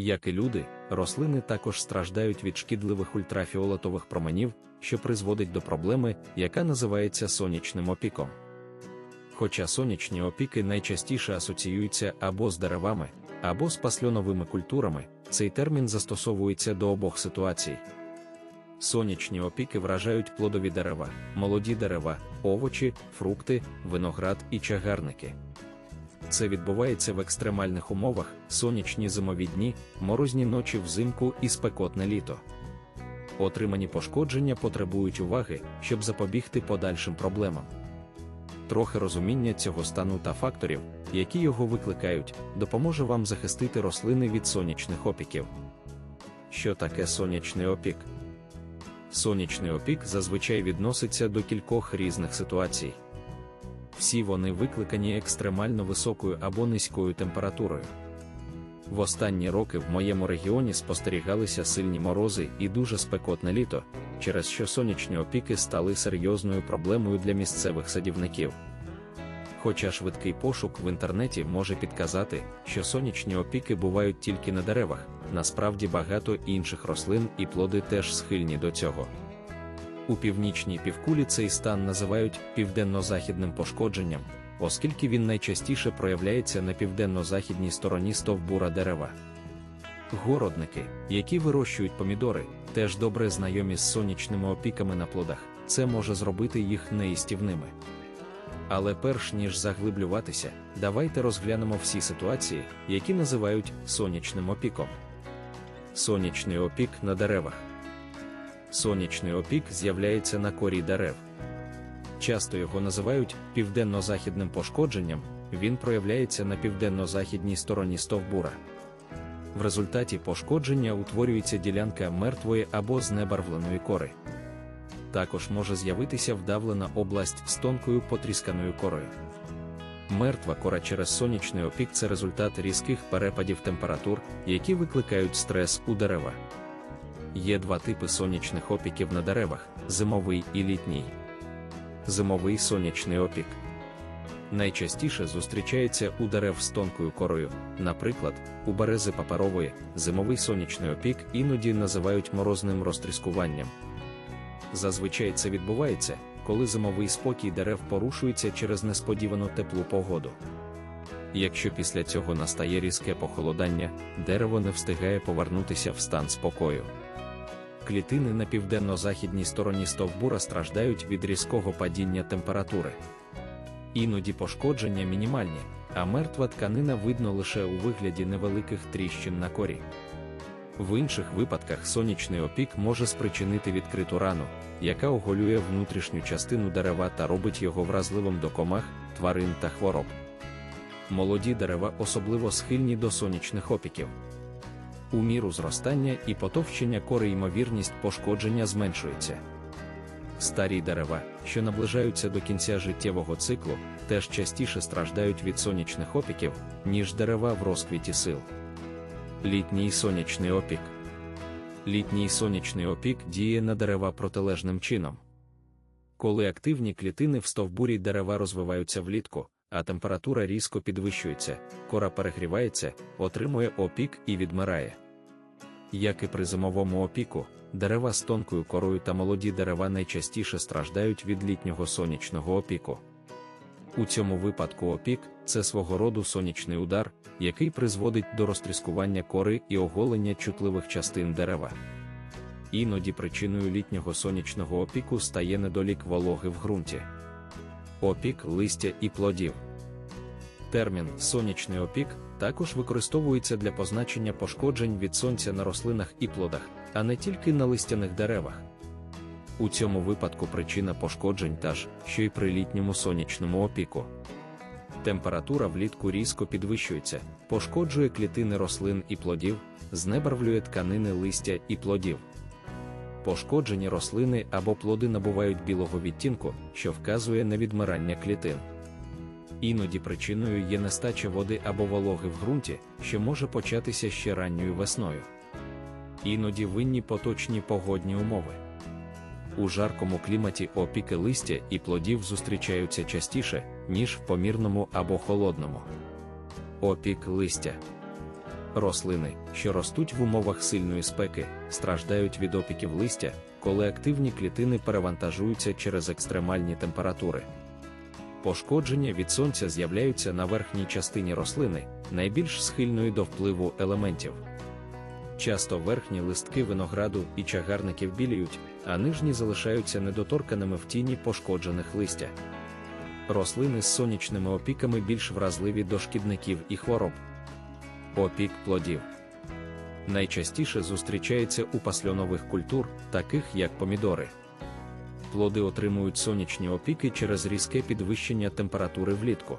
Як і люди, рослини також страждають від шкідливих ультрафіолетових променів, що призводить до проблеми, яка називається сонячним опіком. Хоча сонячні опіки найчастіше асоціюються або з деревами, або з пасльоновими культурами, цей термін застосовується до обох ситуацій. Сонячні опіки вражають плодові дерева, молоді дерева, овочі, фрукти, виноград і чагарники. Це відбувається в екстремальних умовах, сонячні зимові дні, морозні ночі взимку і спекотне літо. Отримані пошкодження потребують уваги, щоб запобігти подальшим проблемам. Трохи розуміння цього стану та факторів, які його викликають, допоможе вам захистити рослини від сонячних опіків. Що таке сонячний опік? Сонячний опік зазвичай відноситься до кількох різних ситуацій. Всі вони викликані екстремально високою або низькою температурою. В останні роки в моєму регіоні спостерігалися сильні морози і дуже спекотне літо, через що сонячні опіки стали серйозною проблемою для місцевих садівників. Хоча швидкий пошук в інтернеті може підказати, що сонячні опіки бувають тільки на деревах, насправді багато інших рослин і плоди теж схильні до цього. У північній півкулі цей стан називають південно-західним пошкодженням, оскільки він найчастіше проявляється на південно-західній стороні стовбура дерева. Городники, які вирощують помідори, теж добре знайомі з сонячними опіками на плодах, це може зробити їх неїстівними. Але перш ніж заглиблюватися, давайте розглянемо всі ситуації, які називають сонячним опіком. Сонячний опік на деревах. Сонячний опік з'являється на корі дерев. Часто його називають південно-західним пошкодженням, він проявляється на південно-західній стороні стовбура. В результаті пошкодження утворюється ділянка мертвої або знебарвленої кори. Також може з'явитися вдавлена область з тонкою потрісканою корою. Мертва кора через сонячний опік це результат різких перепадів температур, які викликають стрес у дерева. Є два типи сонячних опіків на деревах зимовий і літній. Зимовий сонячний опік. Найчастіше зустрічається у дерев з тонкою корою, наприклад, у берези паперової, зимовий сонячний опік іноді називають морозним розтріскуванням. Зазвичай це відбувається, коли зимовий спокій дерев порушується через несподівану теплу погоду. Якщо після цього настає різке похолодання, дерево не встигає повернутися в стан спокою. Клітини на південно-західній стороні стовбура страждають від різкого падіння температури. Іноді пошкодження мінімальні, а мертва тканина видно лише у вигляді невеликих тріщин на корі. В інших випадках сонячний опік може спричинити відкриту рану, яка оголює внутрішню частину дерева та робить його вразливим до комах, тварин та хвороб. Молоді дерева особливо схильні до сонячних опіків. У міру зростання і потовщення кори ймовірність пошкодження зменшується. Старі дерева, що наближаються до кінця життєвого циклу, теж частіше страждають від сонячних опіків, ніж дерева в розквіті сил. Літній сонячний опік. Літній сонячний опік діє на дерева протилежним чином. Коли активні клітини в стовбурі дерева розвиваються влітку, а температура різко підвищується, кора перегрівається, отримує опік і відмирає. Як і при зимовому опіку, дерева з тонкою корою та молоді дерева найчастіше страждають від літнього сонячного опіку. У цьому випадку опік це свого роду сонячний удар, який призводить до розтріскування кори і оголення чутливих частин дерева. Іноді причиною літнього сонячного опіку стає недолік вологи в ґрунті. Опік листя і плодів. Термін сонячний опік також використовується для позначення пошкоджень від сонця на рослинах і плодах, а не тільки на листяних деревах. У цьому випадку причина пошкоджень та ж, що й при літньому сонячному опіку. Температура влітку різко підвищується, пошкоджує клітини рослин і плодів, знебарвлює тканини листя і плодів. Пошкоджені рослини або плоди набувають білого відтінку, що вказує на відмирання клітин. Іноді причиною є нестача води або вологи в ґрунті, що може початися ще ранньою весною. Іноді винні поточні погодні умови. У жаркому кліматі опіки листя і плодів зустрічаються частіше, ніж в помірному або холодному. Опік листя. Рослини, що ростуть в умовах сильної спеки, страждають від опіків листя, коли активні клітини перевантажуються через екстремальні температури. Пошкодження від сонця з'являються на верхній частині рослини, найбільш схильної до впливу елементів. Часто верхні листки винограду і чагарників біліють, а нижні залишаються недоторканими в тіні пошкоджених листя. Рослини з сонячними опіками більш вразливі до шкідників і хвороб. Опік плодів найчастіше зустрічається у пасльонових культур, таких як помідори. Плоди отримують сонячні опіки через різке підвищення температури влітку.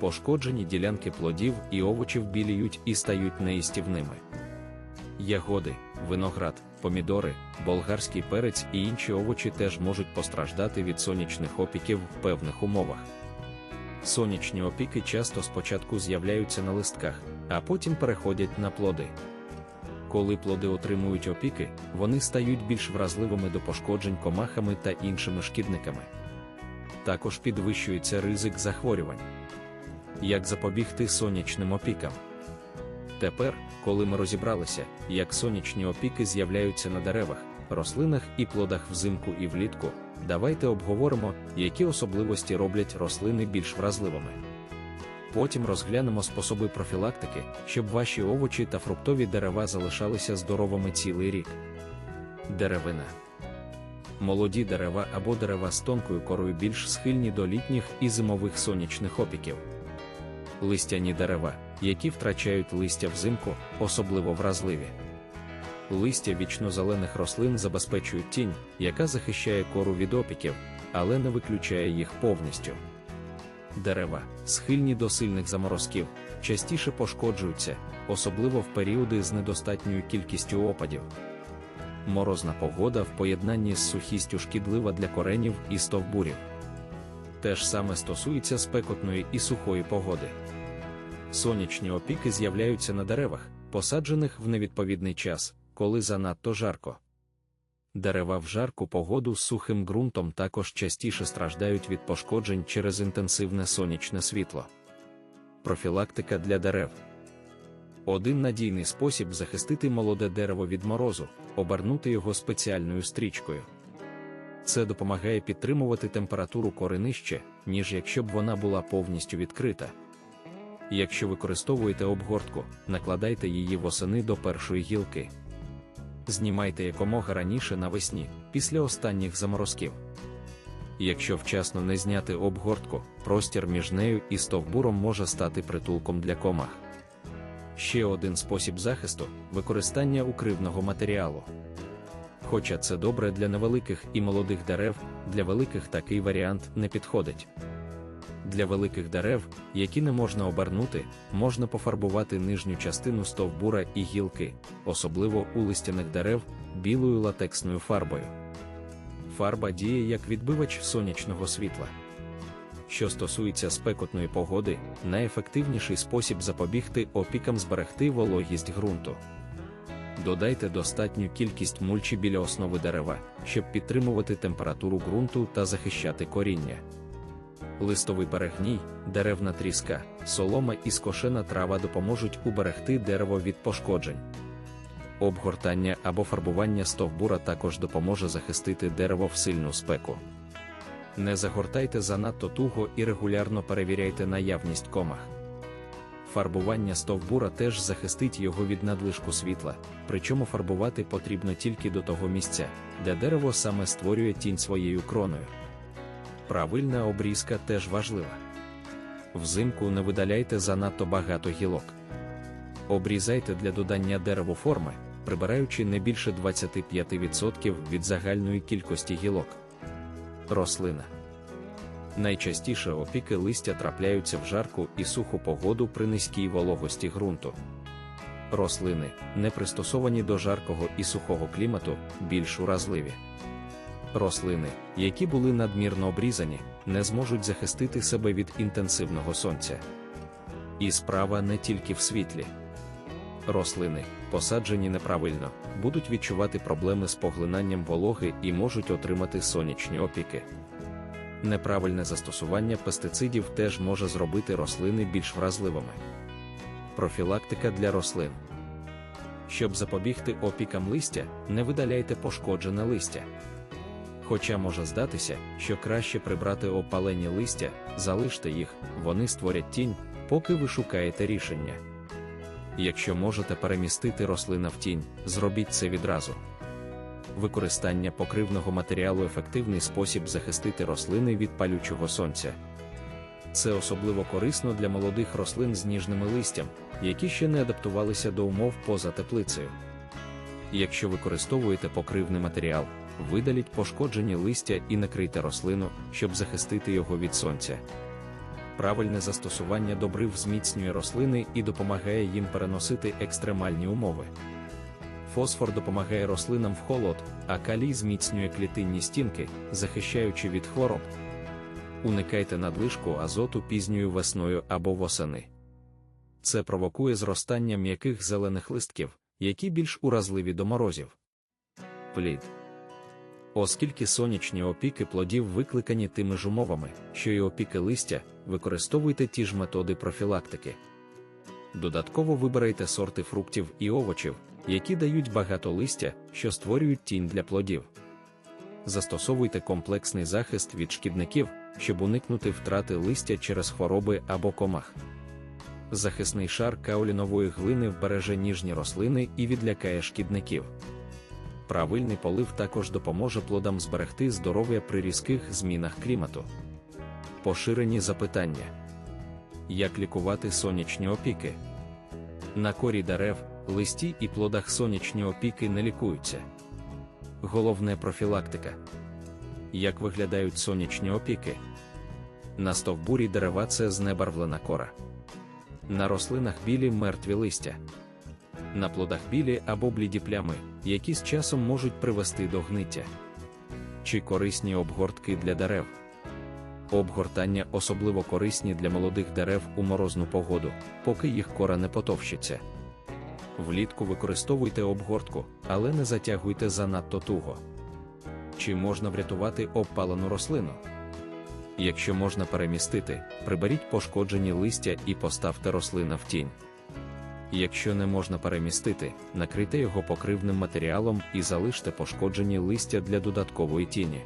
Пошкоджені ділянки плодів і овочів біліють і стають неїстівними. Ягоди, виноград, помідори, болгарський перець і інші овочі теж можуть постраждати від сонячних опіків в певних умовах. Сонячні опіки часто спочатку з'являються на листках, а потім переходять на плоди. Коли плоди отримують опіки, вони стають більш вразливими до пошкоджень комахами та іншими шкідниками. Також підвищується ризик захворювань. Як запобігти сонячним опікам? Тепер, коли ми розібралися, як сонячні опіки з'являються на деревах, рослинах і плодах взимку і влітку, давайте обговоримо, які особливості роблять рослини більш вразливими. Потім розглянемо способи профілактики, щоб ваші овочі та фруктові дерева залишалися здоровими цілий рік. Деревина. Молоді дерева або дерева з тонкою корою більш схильні до літніх і зимових сонячних опіків. Листяні дерева, які втрачають листя взимку, особливо вразливі. Листя вічнозелених рослин забезпечують тінь, яка захищає кору від опіків, але не виключає їх повністю. Дерева, схильні до сильних заморозків, частіше пошкоджуються, особливо в періоди з недостатньою кількістю опадів. Морозна погода в поєднанні з сухістю шкідлива для коренів і стовбурів. Те ж саме стосується спекотної і сухої погоди. Сонячні опіки з'являються на деревах, посаджених в невідповідний час, коли занадто жарко. Дерева в жарку погоду з сухим ґрунтом також частіше страждають від пошкоджень через інтенсивне сонячне світло. Профілактика для дерев. Один надійний спосіб захистити молоде дерево від морозу обернути його спеціальною стрічкою. Це допомагає підтримувати температуру кори нижче, ніж якщо б вона була повністю відкрита. Якщо використовуєте обгортку, накладайте її восени до першої гілки. Знімайте якомога раніше навесні, після останніх заморозків. Якщо вчасно не зняти обгортку, простір між нею і стовбуром може стати притулком для комах. Ще один спосіб захисту використання укривного матеріалу. Хоча це добре для невеликих і молодих дерев, для великих такий варіант не підходить. Для великих дерев, які не можна обернути, можна пофарбувати нижню частину стовбура і гілки, особливо у листяних дерев, білою латексною фарбою. Фарба діє як відбивач сонячного світла. Що стосується спекотної погоди, найефективніший спосіб запобігти опікам зберегти вологість ґрунту. Додайте достатню кількість мульчі біля основи дерева, щоб підтримувати температуру ґрунту та захищати коріння листовий перегній, деревна тріска, солома і скошена трава допоможуть уберегти дерево від пошкоджень. Обгортання або фарбування стовбура також допоможе захистити дерево в сильну спеку. Не загортайте занадто туго і регулярно перевіряйте наявність комах. Фарбування стовбура теж захистить його від надлишку світла, причому фарбувати потрібно тільки до того місця, де дерево саме створює тінь своєю кроною. Правильна обрізка теж важлива. Взимку не видаляйте занадто багато гілок. Обрізайте для додання дереву форми, прибираючи не більше 25% від загальної кількості гілок. Рослина. Найчастіше опіки листя трапляються в жарку і суху погоду при низькій вологості ґрунту. Рослини, не пристосовані до жаркого і сухого клімату, більш уразливі рослини, які були надмірно обрізані, не зможуть захистити себе від інтенсивного сонця. І справа не тільки в світлі. Рослини, посаджені неправильно, будуть відчувати проблеми з поглинанням вологи і можуть отримати сонячні опіки. Неправильне застосування пестицидів теж може зробити рослини більш вразливими. Профілактика для рослин. Щоб запобігти опікам листя, не видаляйте пошкоджене листя. Хоча може здатися, що краще прибрати опалені листя, залиште їх, вони створять тінь, поки ви шукаєте рішення. Якщо можете перемістити рослина в тінь, зробіть це відразу. Використання покривного матеріалу ефективний спосіб захистити рослини від палючого сонця. Це особливо корисно для молодих рослин з ніжними листям, які ще не адаптувалися до умов поза теплицею. Якщо використовуєте покривний матеріал, видаліть пошкоджені листя і накрийте рослину, щоб захистити його від сонця. Правильне застосування добрив зміцнює рослини і допомагає їм переносити екстремальні умови. Фосфор допомагає рослинам в холод, а калій зміцнює клітинні стінки, захищаючи від хвороб. Уникайте надлишку азоту пізньою весною або восени. Це провокує зростання м'яких зелених листків, які більш уразливі до морозів. Плід. Оскільки сонячні опіки плодів викликані тими ж умовами, що й опіки листя, використовуйте ті ж методи профілактики. Додатково вибирайте сорти фруктів і овочів, які дають багато листя, що створюють тінь для плодів. Застосовуйте комплексний захист від шкідників, щоб уникнути втрати листя через хвороби або комах. Захисний шар каолінової глини вбереже ніжні рослини і відлякає шкідників. Правильний полив також допоможе плодам зберегти здоров'я при різких змінах клімату. Поширені запитання: як лікувати сонячні опіки? На корі дерев, листі і плодах сонячні опіки не лікуються. Головне профілактика. Як виглядають сонячні опіки? На стовбурі дерева це знебарвлена кора. На рослинах білі мертві листя. На плодах білі або бліді плями, які з часом можуть привести до гниття. Чи корисні обгортки для дерев? Обгортання особливо корисні для молодих дерев у морозну погоду, поки їх кора не потовщиться. Влітку використовуйте обгортку, але не затягуйте занадто туго. Чи можна врятувати обпалену рослину? Якщо можна перемістити, приберіть пошкоджені листя і поставте рослина в тінь. Якщо не можна перемістити, накрийте його покривним матеріалом і залиште пошкоджені листя для додаткової тіні.